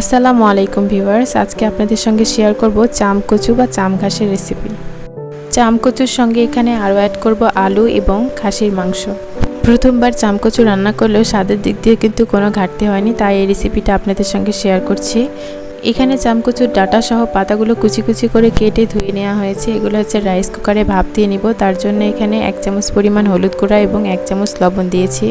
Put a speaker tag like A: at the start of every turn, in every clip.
A: আসসালামু আলাইকুম ভিউয়ার্স, আজকে আপনাদের সঙ্গে শেয়ার করব চাম কচু বা চাম ঘাসের রেসিপি চাম কচুর সঙ্গে এখানে আরও অ্যাড করব আলু এবং খাসির মাংস। প্রথমবার চাম কচু রান্না করলেও স্বাদের দিক দিয়ে কিন্তু কোনো ঘাটতি হয়নি, তাই এই রেসিপিটা আপনাদের সঙ্গে শেয়ার করছি। এখানে চামকচুর ডাটা সহ পাতাগুলো কুচি কুচি করে কেটে ধুয়ে নেওয়া হয়েছে। এগুলো হচ্ছে রাইস কুকারে ভাপ দিয়ে নিব। তার জন্য এখানে এক চামচ পরিমাণ হলুদ গুঁড়া এবং এক চামচ লবণ দিয়েছি।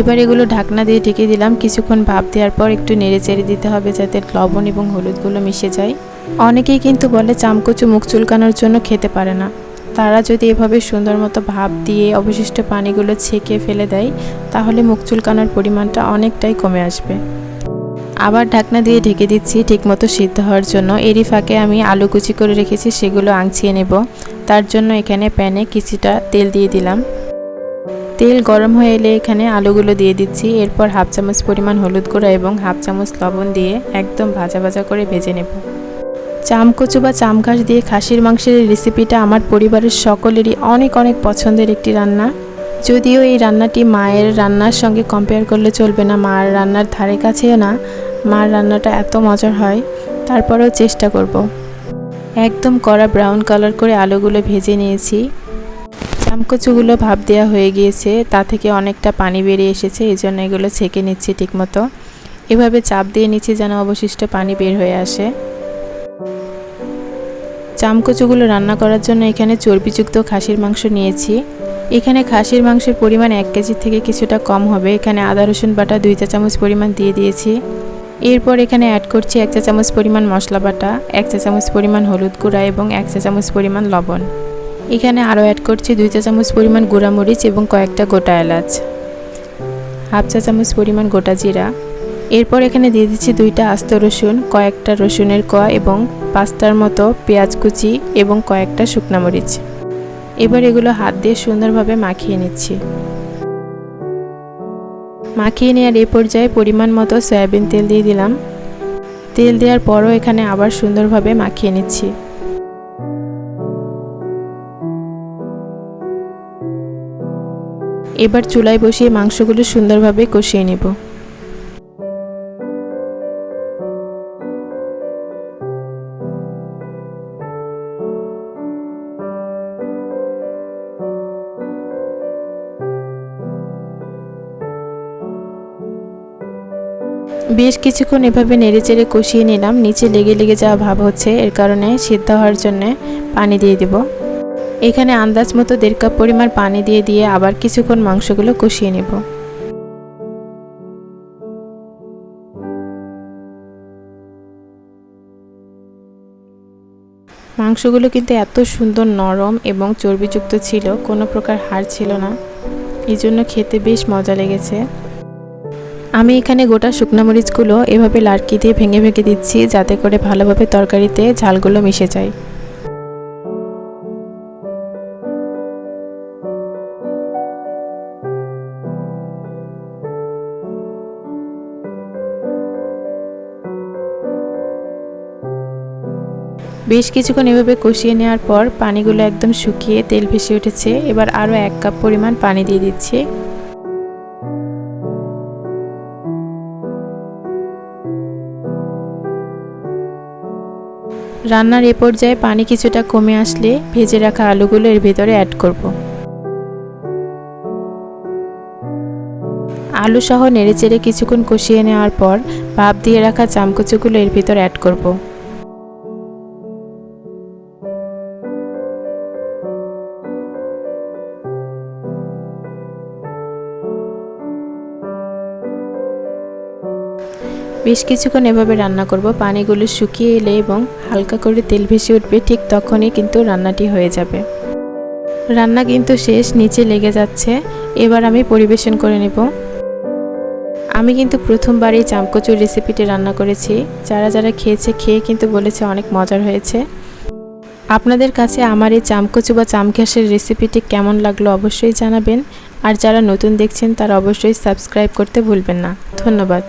A: এবার এগুলো ঢাকনা দিয়ে ঢেকে দিলাম। কিছুক্ষণ ভাপ দেওয়ার পর একটু নেড়ে চেড়ে দিতে হবে যাতে লবণ এবং হলুদগুলো মিশে যায়। অনেকেই কিন্তু বলে চামকচু মুখ চুলকানোর জন্য খেতে পারে না। তারা যদি এভাবে সুন্দর মতো ভাপ দিয়ে অবশিষ্ট পানিগুলো ছেঁকে ফেলে দেয়, তাহলে মুখ চুলকানোর পরিমাণটা অনেকটাই কমে আসবে। আবার ঢাকনা দিয়ে ঢেকে দিচ্ছি ঠিকমতো সিদ্ধ হওয়ার জন্য। এরই ফাঁকে আমি আলু কুচি করে রেখেছি, সেগুলো আংছিয়ে নেব। তার জন্য এখানে প্যানে কিছুটা তেল দিয়ে দিলাম। তেল গরম হয়ে এলে এখানে আলুগুলো দিয়ে দিচ্ছি। এরপর হাফ চামচ পরিমাণ হলুদ গুঁড়া এবং হাফ চামচ লবণ দিয়ে একদম ভাজা ভাজা করে ভেজে নেব। চামকচু বা চামঘাস দিয়ে খাসির মাংসের রেসিপিটা আমার পরিবারের সকলেরই অনেক অনেক পছন্দের একটি রান্না। যদিও এই রান্নাটি মায়ের রান্নার সঙ্গে কম্পেয়ার করলে চলবে না, মার রান্নার ধারে কাছেও না। মার রান্নাটা এত মজার হয়, তারপরেও চেষ্টা করব। একদম কড়া ব্রাউন কালার করে আলুগুলো ভেজে নিয়েছি। চামকচুগুলো ভাপ দেওয়া হয়ে গিয়েছে, তা থেকে অনেকটা পানি বেরিয়ে এসেছে, এই জন্য এগুলো ছেঁকে নিচ্ছি ঠিকমতো। এভাবে চাপ দিয়ে নিচ্ছি যেন অবশিষ্ট পানি বের হয়ে আসে। চামকচুগুলো রান্না করার জন্য এখানে চর্বিযুক্ত খাসির মাংস নিয়েছি। এখানে খাসির মাংসের পরিমাণ এক কেজি থেকে কিছুটা কম হবে। এখানে আদা, রসুন বাটা দুই চা চামচ পরিমাণ দিয়ে দিয়েছি। এরপর এখানে অ্যাড করছি এক চা চামচ পরিমাণ মশলা বাটা, এক চা চামচ পরিমাণ হলুদ গুঁড়া এবং এক চা চামচ পরিমাণ লবণ। এখানে আরও অ্যাড করছি দুই চা চামচ পরিমাণ গুঁড়ামরিচ এবং কয়েকটা গোটা এলাচ। হাফ চা চামচ পরিমাণ গোটা জিরা। এরপর এখানে দিয়ে দিচ্ছি দুইটা আস্ত রসুন, কয়েকটা রসুনের কোয়া এবং পাঁচটার মতো পেঁয়াজ কুচি এবং কয়েকটা শুকনা মরিচ। এবার এগুলো হাত দিয়ে সুন্দরভাবে মাখিয়ে নিচ্ছি। মাখিয়ে নেওয়ার এ পর্যায়ে পরিমাণ মতো সয়াবিন তেল দিয়ে দিলাম। তেল দেওয়ার পরও এখানে আবার সুন্দরভাবে মাখিয়ে নিচ্ছি। এবার চুলায় বসিয়ে মাংসগুলো সুন্দরভাবে কষিয়ে নেব। বেশ কিছুক্ষণ এভাবে নেড়েচেড়ে কষিয়ে নিলাম। নিচে লেগে লেগে যাওয়া ভাব হচ্ছে, এর কারণে সিদ্ধ হওয়ার জন্য পানি দিয়ে দেব। এখানে আন্দাজ মতো দেড় কাপ পরিমাণ পানি দিয়ে দিয়ে আবার কিছুক্ষণ মাংসগুলো কষিয়ে নেব। মাংসগুলো কিন্তু এত সুন্দর নরম এবং চর্বিযুক্ত ছিল, কোনো প্রকার হাড় ছিল না। এই জন্য খেতে বেশ মজা লেগেছে। আমি এখানে গোটা শুকনো মরিচগুলো এভাবে লাড়কি দিয়ে ভেঙে ভেঙে দিচ্ছি, যাতে করে ভালোভাবে তরকারিতে ঝালগুলো মিশে যায়। বেশ কিছুক্ষণ এভাবে কষিয়ে নেওয়ার পর পানিগুলো একদম শুকিয়ে তেল ভেসে উঠেছে। এবার আরও এক কাপ পরিমাণ পানি দিয়ে দিচ্ছি। রান্নার এ পর্যায়ে পানি কিছুটা কমে আসলে ভেজে রাখা আলুগুলো এর ভেতরে অ্যাড করব। আলু সহ নেড়েচেড়ে কিছুক্ষণ কষিয়ে নেওয়ার পর ভাপ দিয়ে রাখা চামকুচুগুলো এর ভিতর অ্যাড করব। বেশ কিছুক্ষণ এভাবে রান্না করব। পানিগুলো শুকিয়ে এলে এবং হালকা করে তেল ভেসে উঠবে, ঠিক তখনই কিন্তু রান্নাটি হয়ে যাবে। রান্না কিন্তু শেষ, নিচে লেগে যাচ্ছে। এবার আমি পরিবেশন করে নেব। আমি কিন্তু প্রথমবার এই চামকচুর রেসিপিটি রান্না করেছি। যারা যারা খেয়েছে, খেয়ে কিন্তু বলেছে অনেক মজার হয়েছে। আপনাদের কাছে আমার এই চামকচু বা চামঘাসের রেসিপিটি কেমন লাগল অবশ্যই জানাবেন। আর যারা নতুন দেখছেন, তারা অবশ্যই সাবস্ক্রাইব করতে ভুলবেন না। ধন্যবাদ।